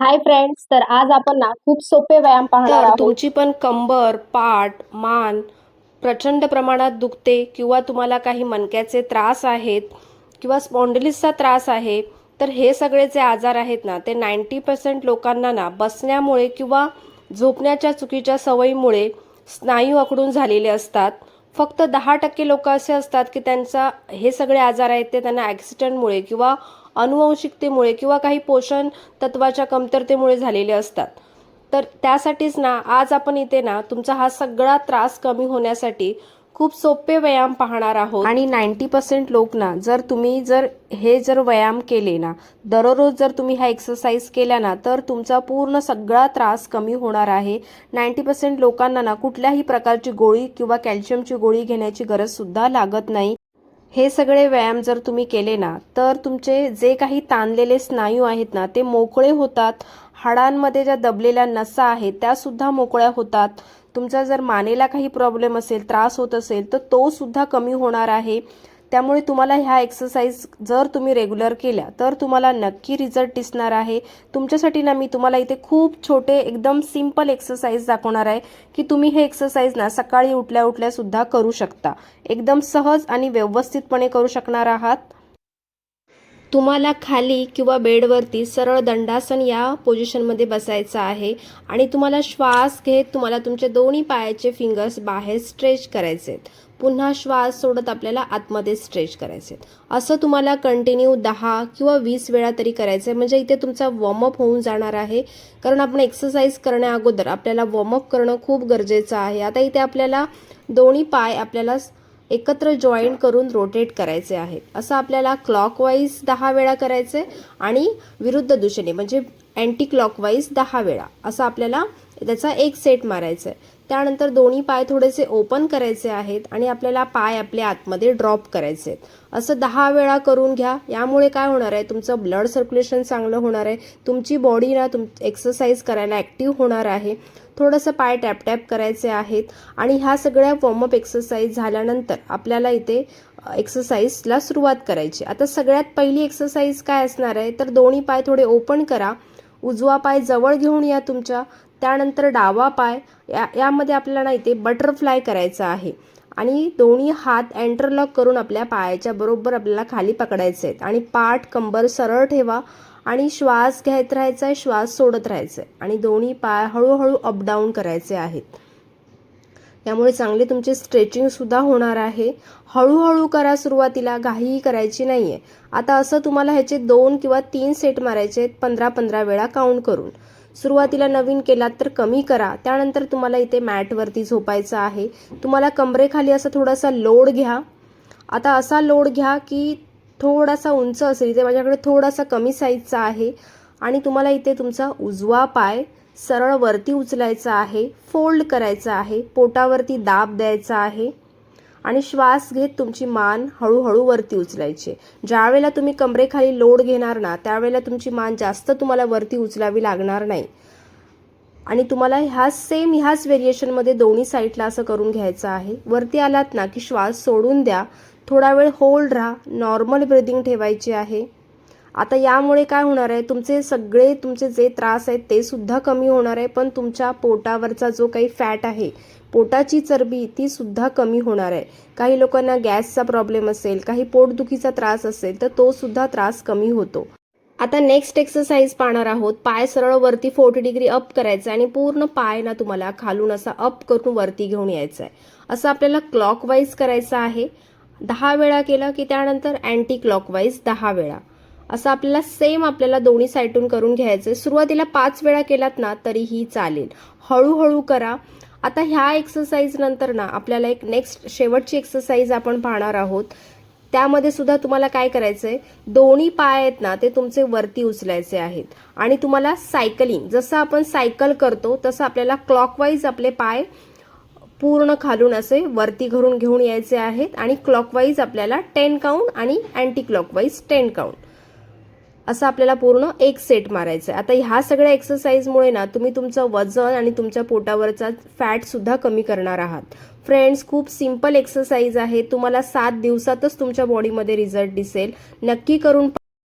Hi friends तर आज आपण ना खूप सोपे व्यायाम पाहणार तर आहोत. तुमची पण कंबर पाठ मान प्रचंड प्रमाणात दुखते किंवा तुम्हाला काही मणक्याचे त्रास आहेत किंवा स्पॉन्डिलिसचा त्रास आहे तर हे सगळे जे आजार आहेत ना ते नाईंटी पर्सेंट लोकांना ना बसण्यामुळे किंवा झोपण्याच्या चुकीच्या सवयीमुळे स्नायू आकडून झालेले असतात. फक्त दहा टक्के लोक असे असतात की त्यांचा हे सगळे आजार आहेत ते त्यांना ॲक्सिडेंटमुळे किंवा अनुवंशिकतेमुळे किंवा काही पोषण तत्वाच्या कमतरतेमुळे झालेले असतात. तर त्यासाठीच ना आज आपण इथे ना तुमचा हा सगळा त्रास कमी होण्यासाठी खूप सोपे व्यायाम पाहणार आहोत. आणि नाईंटी पर्सेंट लोक ना जर तुम्ही जर हे जर व्यायाम केले ना दररोज जर तुम्ही हा एक्सरसाइज केला ना तर तुमचा पूर्ण सगळा त्रास कमी होणार आहे. नाईंटी पर्सेंट लोकांना ना कुठल्याही प्रकारची गोळी किंवा कॅल्शियमची गोळी घेण्याची गरजसुद्धा लागत नाही. हे सगळे व्यायाम जर तुम्ही केले ना तर तुमचे जे काही ताणलेले स्नायू आहेत ना ते मोकळे होतात. हाडांमध्ये ज्या दबलेल्या नसा आहेत त्यासुद्धा मोकळ्या होतात. तुमचा जर मानेला काही प्रॉब्लेम असेल त्रास होत असेल तर तो सुद्धा कमी होणार आहे. त्यामुळे तुम्हाला ह्या एक्सरसाइज जर तुम्ही रेग्युलर केल्या तर तुम्हाला नक्की रिझल्ट दिसणार आहे. तुमच्यासाठी ना मी तुम्हाला इथे खूप छोटे एकदम सिंपल एक्सरसाइज दाखवणार आहे की तुम्ही हे एक्सरसाइज ना सकाळी उठल्या उठल्यासुद्धा करू शकता. एकदम सहज आणि व्यवस्थितपणे करू शकणार आहात. तुम्हाला खाली किंवा बेडवरती सरळ दंडासन या पोझिशनमध्ये बसायचं आहे आणि तुम्हाला श्वास घेत तुम्हाला तुमचे दोन्ही पायाचे फिंगर्स बाहेर स्ट्रेच करायचे आहेत. पुन्हा श्वास सोडत आपल्याला आतमध्ये स्ट्रेच करायचे आहेत. असं तुम्हाला कंटिन्यू दहा किंवा वीस वेळा तरी करायचं आहे म्हणजे इथे तुमचा वॉर्मअप होऊन जाणार आहे. कारण आपण एक्सरसाइज करण्या अगोदर आपल्याला वॉर्मअप करणं खूप गरजेचं आहे. आता इथे आपल्याला दोन्ही पाय आपल्याला एकत्र जॉईन करून रोटेट करायचे आहेत. असं आपल्याला क्लॉकवाईज दहा वेळा करायचे आणि विरुद्ध दिशेने म्हणजे अँटी क्लॉकवाईज दहा वेळा. असं आपल्याला त्याचा एक सेट मारायचा आहे त्यानंतर दोन्ही पाय थोडेसे ओपन करायचे आहेत आणि आपल्याला पाय आपले आतमध्ये ड्रॉप करायचे आहेत. असं दहा वेळा करून घ्या. यामुळे काय होणार आहे? तुमचं ब्लड सर्क्युलेशन चांगलं होणार आहे. तुमची बॉडी ना तुम एक्सरसाइज करायला ॲक्टिव्ह होणार आहे. थोडंसं पाय टॅप टॅप करायचे आहेत. आणि ह्या सगळ्या वॉर्मअप एक्सरसाइज झाल्यानंतर आपल्याला इथे एक्सरसाइजला सुरुवात करायची आता सगळ्यात पहिली एक्सरसाइज काय असणार आहे? तर दोन्ही पाय थोडे ओपन करा. उजवा पाय जवळ घेऊन या तुमच्या. त्यानंतर डावा पाय या यामध्ये आपल्याला ना इथे बटरफ्लाय करायचा आहे. आणि दोन्ही हात एंटरलॉक करून आपल्या पायाच्या बरोबर आपल्याला खाली पकडायचे आहेत आणि पाठ कंबर सरळ ठेवा. आणि श्वास घेत राहायचा आहे श्वास सोडत राहायचा आहे आणि दोन्ही पाय हळूहळू अपडाऊन करायचे आहेत. त्यामुळे चांगले तुमचे स्ट्रेचिंग सुद्धा होणार आहे. हळूहळू करा सुरुवातीला घाईही करायची नाही आहे आता असं तुम्हाला ह्याचे दोन किंवा तीन सेट मारायचे आहेत पंधरा पंधरा वेळा काउंट करून. सुरुवातीला नवीन केलात तर कमी करा. त्यानंतर तुम्हाला इथे मॅटवरती झोपायचं आहे. तुम्हाला कमरेखाली असं थोडासा लोड घ्या. आता असा लोड घ्या की थोडासा उंच असेल. इथे माझ्याकडे थोडासा कमी साईजचा आहे. आणि तुम्हाला इथे तुमचा उजवा पाय सरळ वरती उचलायचा आहे. फोल्ड करायचा आहे. पोटावरती दाब द्यायचा आहे. आणि श्वास घेत तुमची मान हळूहळू वरती उचलायची. ज्यावेळेला तुम्ही कमरेखाली लोड घेणार ना त्यावेळेला तुमची मान जास्त तुम्हाला वरती उचलावी लागणार नाही. आणि तुम्हाला ह्या सेम ह्याच व्हेरिएशनमध्ये दोन्ही साईडला असं करून घ्यायचं आहे. वरती आलात ना की श्वास सोडून द्या. थोडा वेळ होल्ड राहा. नॉर्मल ब्रिदिंग ठेवायची आहे. आता यामुळे काय होणार आहे? तुमचे सगळे तुमचे जे त्रास आहेत ते सुद्धा कमी होणार आहे पण तुमच्या पोटावरचा जो काही फॅट आहे पोटाची चरबी ती सुद्धा कमी होणार आहे. काही लोकांना गॅसचा प्रॉब्लेम असेल काही पोटदुखीचा त्रास असेल तर तो सुद्धा त्रास कमी होतो. आता नेक्स्ट एक्सरसाइज पाहणार आहोत. पाय सरळ वरती फोर्टी डिग्री अप करायचं आणि पूर्ण पाय ना तुम्हाला खालून असा अप करून वरती घेऊन यायचं आहे. असं आपल्याला क्लॉकवाईज करायचं आहे. दहा वेळा केलं की त्यानंतर अँटी क्लॉकवाईज दहा वेळा. असं आपल्याला सेम आपल्याला दोन्ही साईडून करून घ्यायचं आहे सुरुवातीला पाच वेळा केलात ना तरीही चालेल. हळूहळू करा. आता ह्या एक्सरसाइज नंतर ना आपल्याला एक नेक्स्ट शेवटची एक्सरसाइज आपण पाहणार आहोत. त्यामध्ये सुद्धा तुम्हाला काय करायचं आहे दोन्ही पाय आहेत ना ते तुमचे वरती उचलायचे आहेत. आणि तुम्हाला सायकलिंग जसं आपण सायकल करतो तसं आपल्याला क्लॉकवाईज आपले पाय पूर्ण खालून असे वरती घरून घेऊन यायचे आहेत. आणि क्लॉकवाईज आपल्याला टेन काउंट आणि अँटी क्लॉकवाईज टेन काउंट असं आपल्याला पूर्ण एक सेट मारायचं आहे आता ह्या सगळ्या एक्सरसाइजमुळे ना तुम्ही तुमचं वजन आणि तुमच्या पोटावरचा फॅटसुद्धा कमी करणार आहात. फ्रेंड्स खूप सिंपल एक्सरसाइज आहे. तुम्हाला सात दिवसातच तुमच्या बॉडीमध्ये रिझल्ट दिसेल. नक्की करून